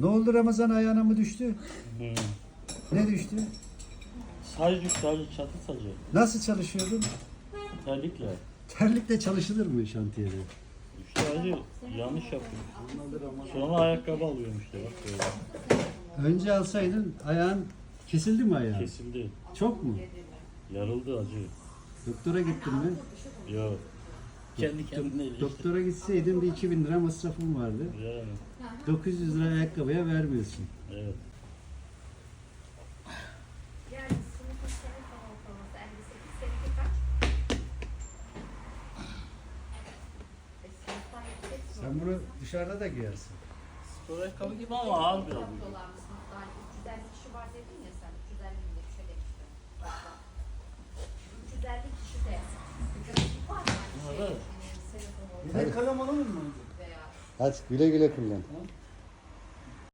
Ne oldu Ramazan ayağına mı düştü? Hı. Ne düştü? Saç düştü hacı çatı sacı. Nasıl çalışıyordun? Terlikle. Terlikle çalışılır mı şantiyede? İşte hacı yanlış yapıyor. Sonra ayakkabı alıyorum işte bak böyle. Önce alsaydın ayağın kesildi mi ayağın? Kesildi. Çok mu? Yarıldı acı. Doktora gittin mi? Yok. Kendi kendine işte. Doktora gitseydin bir 2000 lira masrafın vardı. Yani 900 lira ayakkabıya vermiyorsun. evet. Yani sınıfın sene ortalaması 58, seninki kaç? E? Sen bunu dışarıda da giyersin. Spor ayakkabı gibi ama ağır bir hani 350 kişi var dedin ya sen, 350 mi bir de kalem alır mı? Hadi güle güle kullan.